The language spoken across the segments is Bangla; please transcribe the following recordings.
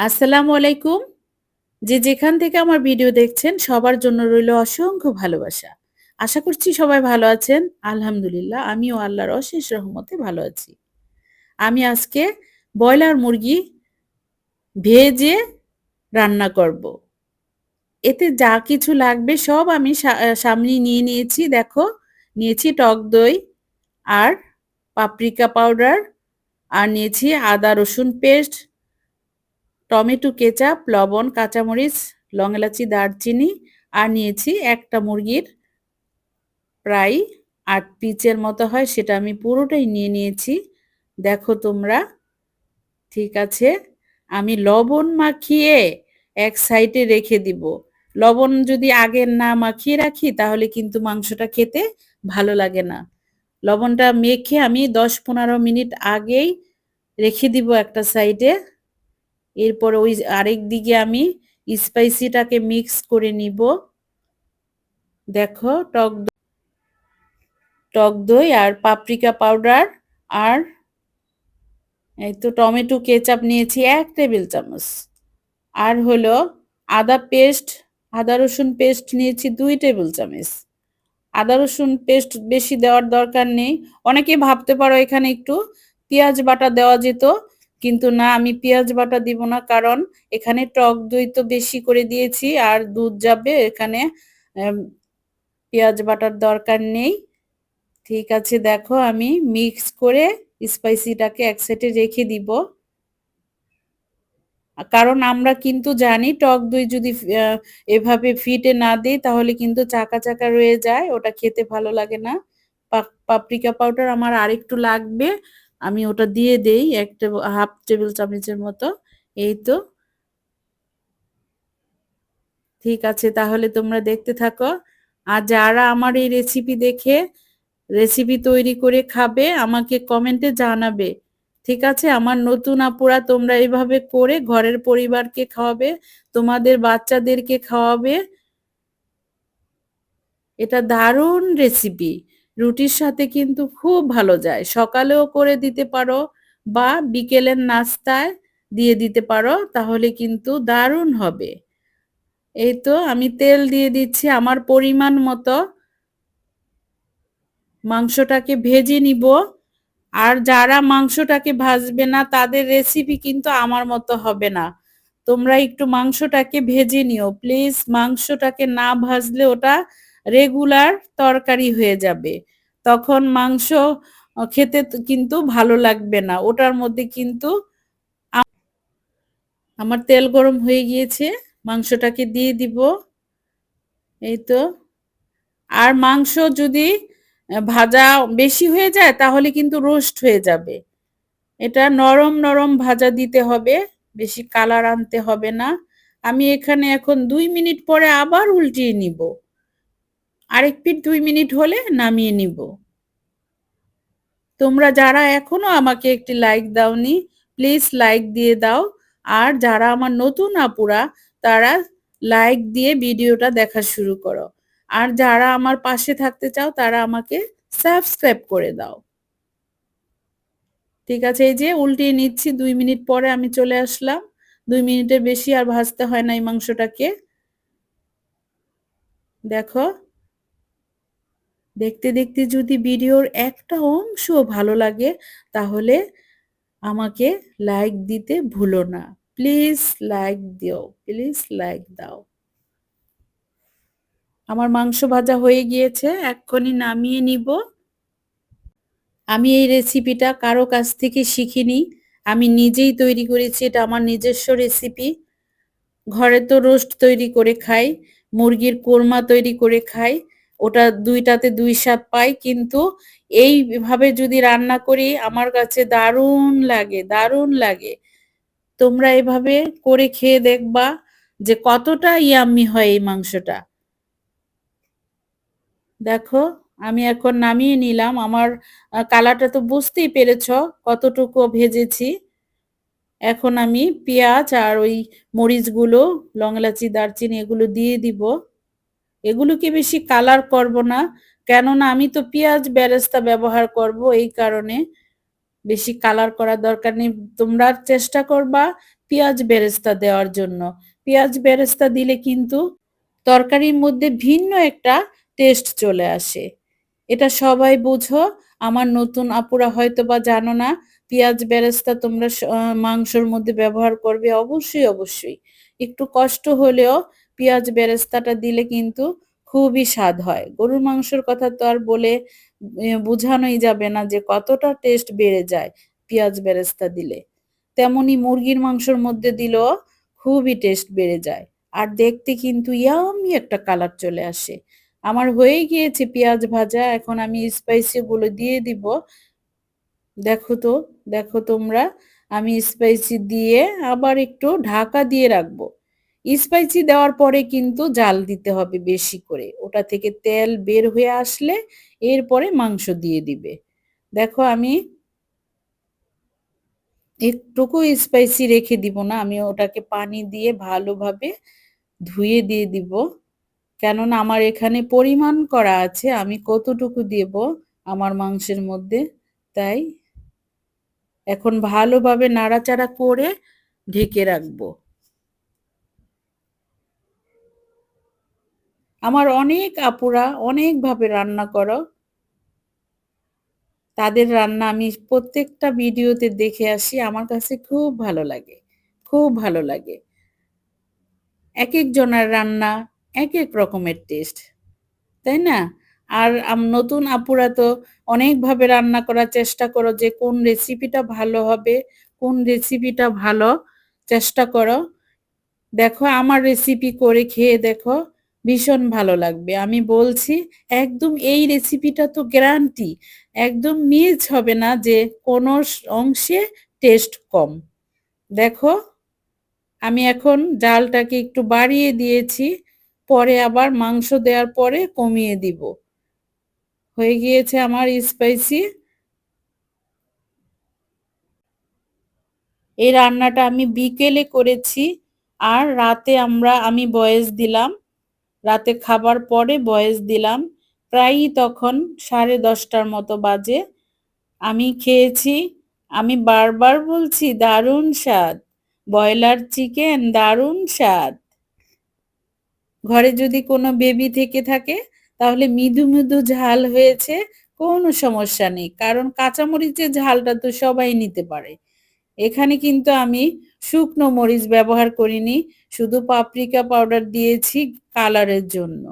আসসালামু আলাইকুম। যে যেখান থেকে আমার ভিডিও দেখছেন, সবার জন্য রইল অসংখ্য ভালোবাসা। আশা করছি সবাই ভালো আছেন। আলহামদুলিল্লাহ, আমিও আল্লাহর অশেষ রহমতে ভালো আছি। আমি আজকে ব্রয়লার মুরগি ভেজে রান্না করব। এতে যা কিছু লাগবে সব আমি সামনে নিয়ে নিয়েছি দেখো। নিয়েছি টক দই আর পাপরিকা পাউডার আর নিয়েছি আদা রসুন পেস্ট টমেটো কেচাপ, লবণ, কাঁচামরিচ, লং এলাচি, দারচিনি আর নিয়েছি একটা মুরগির প্রায় আট পিচের মতো হয় সেটা আমি পুরোটাই নিয়ে নিয়েছি। দেখো তোমরা ঠিক আছে আমি লবণ মাখিয়ে এক সাইডে রেখে দিব। লবণ যদি আগে না মাখিয়ে রাখি তাহলে কিন্তু মাংসটা খেতে ভালো লাগে না। লবণটা মেখে আমি দশ পনেরো মিনিট আগেই রেখে দিব একটা সাইডে। এরপর ওই আরেক দিকে আমি স্পাইসিটাকে মিক্স করে নিব। দেখো, টক টক দই আর পাপরিকা পাউডার আর এই তো টমেটো কেচাপ নিয়েছি এক টেবিল চামচ। আর হলো আদা পেস্ট, আদা রসুন পেস্ট নিয়েছি দুই টেবিল চামচ। আদা রসুন পেস্ট বেশি দেওয়ার দরকার নেই। অনেকে ভাবতে পারো এখানে একটু পেঁয়াজ বাটা দেওয়া যেত। কিন্তু না, আমি পেঁয়াজ বাটা দিব না, কারণ এখানে টক দই তো বেশি করে দিয়েছি আর দুধ যাবে এখানে পেঁয়াজ বাটার দরকার নেই। ঠিক আছে, দেখো আমি মিক্স করে স্পাইসিটাকে এক সাইডে রেখে দিব। কারণ আমরা কিন্তু জানি টক দই যদি এভাবে ফিটে না দিই, তাহলে কিন্তু চাকা চাকা রয়ে যায়, ওটা খেতে ভালো লাগে না। পাপরিকা পাউডার আমার আরেকটু লাগবে। আমি ওটা দিয়ে দেই এক হাফ টেবিল চামচের মতো। এই তো। ঠিক আছে, তাহলে তোমরা দেখতে থাকো। আর যারা আমার এই রেসিপি দেখে রেসিপি তৈরি করে খাবে, আমাকে কমেন্টে জানাবে। ঠিক আছে? আমার নতুন আপুরা তোমরা এইভাবে করে ঘরের পরিবারকে খাওয়াবে, তোমাদের বাচ্চাদেরকে খাওয়াবে। এটা দারুণ রেসিপি রুটির সাথে কিন্তু খুব ভালো যায়। সকালেও করে দিতে পারো বা বিকেলের নাস্তায় দিয়ে দিতে পারো, তাহলে কিন্তু দারুণ হবে। এই তো আমি তেল দিয়ে দিচ্ছি, আমার পরিমাণ মতো। মাংসটাকে ভেজে নিব। আর যারা মাংসটাকে ভাজবে না, তাদের রেসিপি কিন্তু আমার মতো হবে না। তোমরা একটু মাংসটাকে ভেজে নিও। প্লিজ মাংসটাকে না ভাজলে ওটা রেগুলার তরকারি হয়ে যাবে। তখন মাংস খেতে কিন্তু ভালো লাগবে না। ওটার মধ্যে কিন্তু আমার তেল গরম হয়ে গিয়েছে, মাংসটাকে দিয়ে দিব। এই তো। আর মাংস যদি ভাজা বেশি হয়ে যায়, তাহলে কিন্তু রোস্ট হয়ে যাবে। এটা নরম নরম ভাজা দিতে হবে, বেশি কালার আনতে হবে না। আমি এখানে এখন দুই মিনিট পরে আবার উল্টিয়ে নিব। আরেক পিঠ দুই মিনিট হলে নামিয়ে নিব। তোমরা যারা এখনও আমাকে একটি লাইক দাওনি প্লিজ লাইক দিয়ে দাও। আর যারা আমার নতুন আপুরা, তারা লাইক দিয়ে ভিডিওটা দেখা শুরু করো। আর যারা আমার পাশে থাকতে চাও, তারা আমাকে সাবস্ক্রাইব করে দাও। ঠিক আছে, এই যে উল্টিয়ে নিচ্ছি, দুই মিনিট পরে আমি চলে আসলাম। দুই মিনিটের বেশি আর ভাজতে হয় না এই মাংসটাকে। দেখো দেখতে দেখতে যদি ভিডিওর একটা অংশ ভালো লাগে, তাহলে আমাকে লাইক দিতে ভুলো না। প্লিজ লাইক দিও প্লিজ লাইক দাও। আমার মাংস ভাজা হয়ে গিয়েছে, এক্ষুনি নামিয়ে নিব। আমি এই রেসিপিটা কারও কাছ থেকে শিখিনি। আমি নিজেই তৈরি করেছি, এটা আমার নিজস্ব রেসিপি ঘরে তো রোস্ট তৈরি করে খাই, মুরগির কোরমা তৈরি করে খাই। ওটা দুইটাতে দুই স্বাদ পাই, কিন্তু এইভাবে যদি রান্না করি, আমার কাছে দারুণ লাগে দারুণ লাগে। তোমরা এভাবে করে খেয়ে দেখবা যে কতটা ইয়াম্মি হয় এই মাংসটা। দেখো, আমি এখন নামিয়ে নিলাম। আমার কালারটা তো বুঝতেই পেরেছ কতটুকু ভেজেছি। এখন আমি পেঁয়াজ আর ওই মরিচগুলো লং এলাচি দারচিনি এগুলো দিয়ে দিব। এগুলোকে বেশি কালার করব না। কেননা আমি তো পেঁয়াজ বেরেস্তা ব্যবহার করব, এই কারণে বেশি কালার করার দরকার নেই। তোমরা চেষ্টা করবা পেঁয়াজ বেরেস্তা দেওয়ার জন্য। পেঁয়াজ বেরেস্তা দিলে কিন্তু তরকারির মধ্যে ভিন্ন একটা টেস্ট চলে আসে। এটা সবাই বুঝো, আমার নতুন আপুরা হয়তো বা জানো না, পেঁয়াজ বেরেস্তা তোমরা মাংসর মধ্যে ব্যবহার করবে। অবশ্যই অবশ্যই। একটু কষ্ট হলেও পেঁয়াজ বেরেস্তাটা দিলে কিন্তু খুবই স্বাদ হয়। গরুর মাংসর কথা তো আর বলে বোঝানোই যাবে না যে কতটা টেস্ট বেড়ে যায় পেঁয়াজ বেরেস্তা দিলে। তেমনি মুরগির মাংসর মধ্যে দিলেও খুবই টেস্ট বেড়ে যায়। আর দেখতে কিন্তু ইয়ামি একটা কালার চলে আসে। আমার হয়ে গিয়েছে পেঁয়াজ ভাজা, এখন আমি স্পাইসি গুলো দিয়ে দিব। দেখো তো, দেখো তোমরা, আমি স্পাইসি দিয়ে আবার একটু ঢাকা দিয়ে রাখব। স্পাইসি দেওয়ার পরে কিন্তু জাল দিতে হবে বেশি করে। ওটা থেকে তেল বের হয়ে আসলে এরপরে মাংস দিয়ে দিবে। দেখো আমি একটুকু স্পাইসি রেখে দিব না, আমি ওটাকে পানি দিয়ে ভালোভাবে ধুয়ে দিয়ে দিব। কেননা আমার এখানে পরিমাণ করা আছে, আমি কতটুকু দেব আমার মাংসের মধ্যে, তাই এখন ভালোভাবে নাড়াচাড়া করে ঢেকে রাখব। আমার অনেক আপুরা অনেকভাবে রান্না করো। তাদের রান্না আমি প্রত্যেকটা ভিডিওতে দেখে আসি, আমার কাছে খুব ভালো লাগে, খুব ভালো লাগে। এক এক জনের রান্না এক এক রকমের টেস্ট তাই না? আর নতুন আপুরা তো অনেকভাবে রান্না করার চেষ্টা করো যে কোন রেসিপিটা ভালো হবে, কোন রেসিপিটা ভালো, চেষ্টা করো। দেখো আমার রেসিপি করে খেয়ে দেখো। ভীষণ ভালো লাগবে। আমি বলছি, একদম এই রেসিপিটা তো গ্যারান্টি একদম মিস হবে না যে কোনো অংশে টেস্ট কম। দেখো, আমি এখন ডালটাকে একটু বাড়িয়ে দিয়েছি, পরে আবার মাংস দেওয়ার পরে কমিয়ে দিব। হয়ে গিয়েছে আমার স্পাইসি এই রান্নাটা আমি বিকেলে করেছি, আর রাতে আমরা, আমি বয়েস দিলাম। রাতে খাবার পরে বয়েস দিলাম। প্রায়ই তখন সাড়ে দশটার মতো বাজে। আমি খেয়েছি, আমি বারবার বলছি, দারুণ স্বাদ। ব্রয়লার চিকেন, দারুণ স্বাদ। ঘরে যদি কোনো বেবি থেকে থাকে, তাহলে মৃদু মৃদু ঝাল হয়েছে, কোনো সমস্যা নেই। কারণ কাঁচামরিচের ঝালটা তো সবাই নিতে পারে। এখানে কিন্তু আমি শুকনো মরিচ ব্যবহার করিনি, শুধু পাপরিকা পাউডার দিয়েছি কালারের জন্য।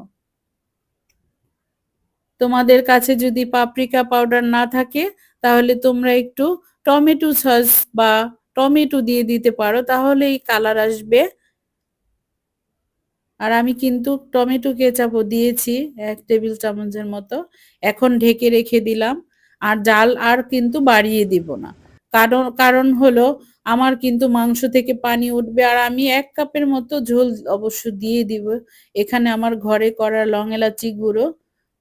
তোমাদের কাছে যদি পাপরিকা পাউডার না থাকে, তাহলে তোমরা একটু টমেটো সস বা টমেটো দিয়ে দিতে পারো তাহলে এই কালার আসবে। আর আমি কিন্তু টমেটো কেচাপও দিয়েছি এক টেবিল চামচের মতো, এখন ঢেকে রেখে দিলাম। আর জাল আর কিন্তু বাড়িয়ে দিব না। কারণ কারণ হলো আমার কিন্তু মাংস থেকে পানি উঠবে আর আমি এক কাপের মতো ঝোল অবশ্য দিয়ে দিব। এখানে আমার ঘরে করা লং এলাচি গুঁড়ো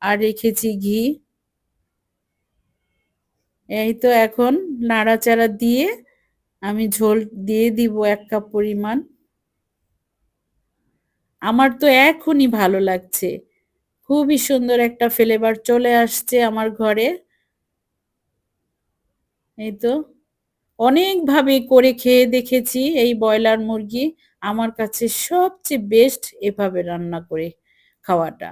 আর রেখেছি ঘি। এই তো এখন নাড়াচাড়া দিয়ে আমি ঝোল দিয়ে দিব এক কাপ পরিমাণ। আমার তো এখনই ভালো লাগছে। খুবই সুন্দর একটা ফ্লেভার চলে আসছে আমার ঘরে। এই তো অনেকভাবে করে খেয়ে দেখেছি এই ব্রয়লার মুরগি। আমার কাছে সবচেয়ে বেস্ট এভাবে রান্না করে খাওয়াটা।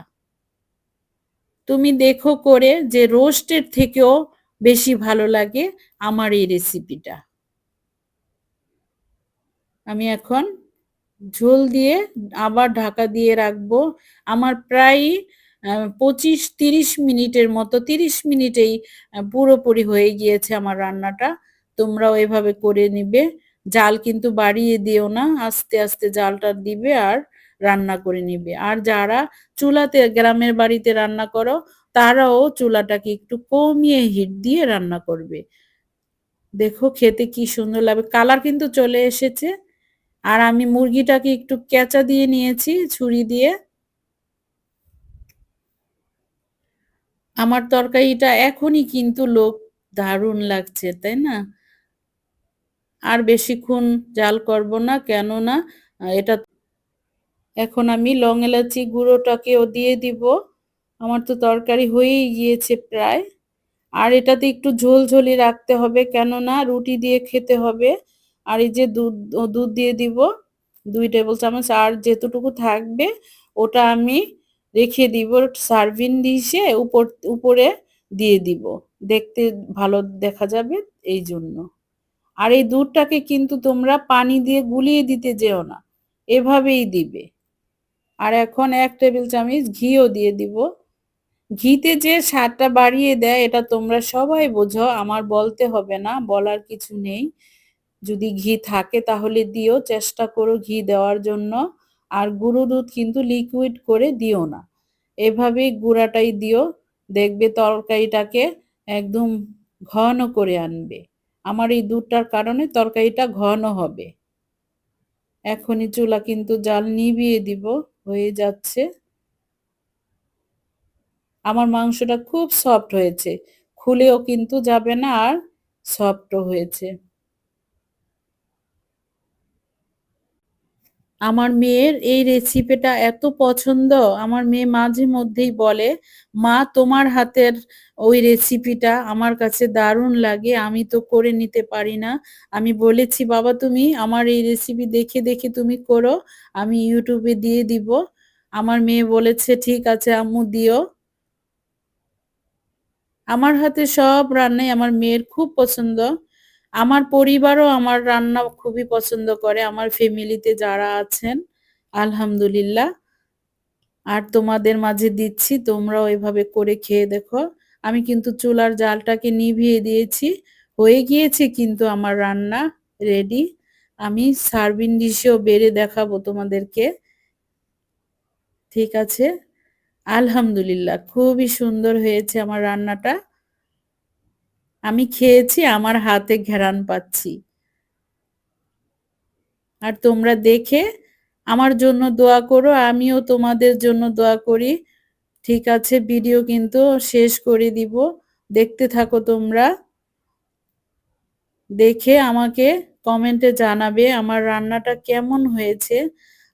তুমি দেখো করে যে রোস্টের থেকেও বেশি ভালো লাগে আমার এই রেসিপিটা আমি এখন ঝোল দিয়ে আবার ঢাকা দিয়ে রাখব। আমার প্রায় পঁচিশ তিরিশ মিনিটের মতো, তিরিশ মিনিটেই পুরোপুরি হয়ে গিয়েছে আমার রান্নাটা। তোমরাও এভাবে করে নিবে। জাল কিন্তু বাড়িয়ে দিও না, আস্তে আস্তে জালটা দিবে আর রান্না করে নিবে। আর যারা চুলাতে, গ্রামের বাড়িতে রান্না করো, তারাও চুলাটাকে একটু কমিয়ে হিট দিয়ে রান্না করবে। দেখো খেতে কি সুন্দর লাগবে। কালার কিন্তু চলে এসেছে। আর আমি মুরগিটাকে একটু কেঁচা দিয়ে নিয়েছি ছুরি দিয়ে। আমার তরকারিটা এখনই কিন্তু লোক দারুণ লাগছে, তাই না? আর বেশিক্ষণ জাল করব না, কেননা এটা এখন আমি লং এলাচি গুঁড়োটাকেও দিয়ে দিব। আমার তো তরকারি হয়েই গিয়েছে প্রায়। আর এটাতে একটু ঝোল ঝোলি রাখতে হবে, কেননা রুটি দিয়ে খেতে হবে। আর এই যে দুধ দুধ দিয়ে দিব, দুই টেবিল চামচ, আর যেতটুকু থাকবে ওটা আমি রেখে দিব সার্ভিন ডিশে উপর, উপরে দিয়ে দিব। দেখতে ভালো দেখা যাবে এই জন্য। আর এই দুধটাকে কিন্তু তোমরা পানি দিয়ে গুলিয়ে দিতে যেও না। এভাবেই দিবে। আর এখন এক টেবিল চামচ ঘিও দিয়ে দিব। ঘিতে যে স্বাদটা বাড়িয়ে দেয়, এটা তোমরা সবাই বোঝো, আমার বলতে হবে না, বলার কিছু নেই। যদি ঘি থাকে তাহলে দিও, চেষ্টা করো ঘি দেওয়ার জন্য। আর গুঁড়ো দুধ কিন্তু লিকুইড করে দিও না। এভাবেই গুঁড়াটাই দিও, দেখবে তরকারিটাকে একদম ঘন করে আনবে। আমার এই দুধটার কারণে তরকারিটা ঘন হবে। এখনই চুলা কিন্তু জাল নিভিয়ে দিব, হয়ে যাচ্ছে। আমার মাংসটা খুব সফট হয়েছে, খুলেও কিন্তু যাবে না আর সফটও হয়েছে। আমার মেয়ের এই রেসিপিটা এত পছন্দ। আমার মেয়ে মাঝে মধ্যেই বলে, মা, তোমার হাতের ওই রেসিপিটা আমার কাছে দারুণ লাগে, আমি তো করে নিতে পারি না। আমি বলেছি, বাবা, তুমি আমার এই রেসিপি দেখে দেখে তুমি করো, আমি ইউটিউবে দিয়ে দিব। আমার মেয়ে বলেছে, ঠিক আছে আম্মু, দিও। আমার হাতে সব রান্নাই আমার মেয়ের খুব পছন্দ। আমার পরিবারও আমার রান্না খুবই পছন্দ করে, আমার ফ্যামিলিতে যারা আছেন, আলহামদুলিল্লাহ। আর তোমাদের মাঝে দিচ্ছি, তোমরাও এভাবে করে খেয়ে দেখো। আমি কিন্তু চুলার জালটাকে নিভিয়ে দিয়েছি, হয়ে গিয়েছে কিন্তু আমার রান্না রেডি আমি সার্ভিং ডিশেও বেড়ে দেখাবো তোমাদেরকে। ঠিক আছে? আলহামদুলিল্লাহ, খুবই সুন্দর হয়েছে আমার রান্নাটা। আমি খেয়েছি, আমার হাতে ঘেরান পাচ্ছি। আর তোমরা দেখে আমার জন্য দোয়া করো, আমিও তোমাদের জন্য দোয়া করি। ঠিক আছে, ভিডিও কিন্তু শেষ করে দিব। দেখতে থাকো তোমরা। দেখে আমাকে কমেন্টে জানাবে আমার রান্নাটা কেমন হয়েছে।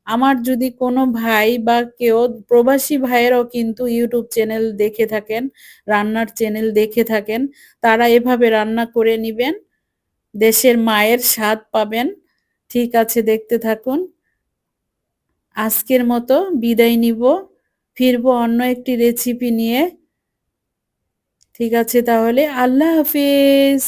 আমার যদি কোনো ভাই বা কেউ প্রবাসী ভাইয়েরাও কিন্তু ইউটিউব চ্যানেল দেখে থাকেন, রান্নার চ্যানেল দেখে থাকেন, তারা এভাবে রান্না করে নিবেন, দেশের মায়ের স্বাদ পাবেন। ঠিক আছে, দেখতে থাকুন। আজকের মতো বিদায় নিব। ফিরবো অন্য একটি রেসিপি নিয়ে। ঠিক আছে, তাহলে আল্লাহ হাফিজ।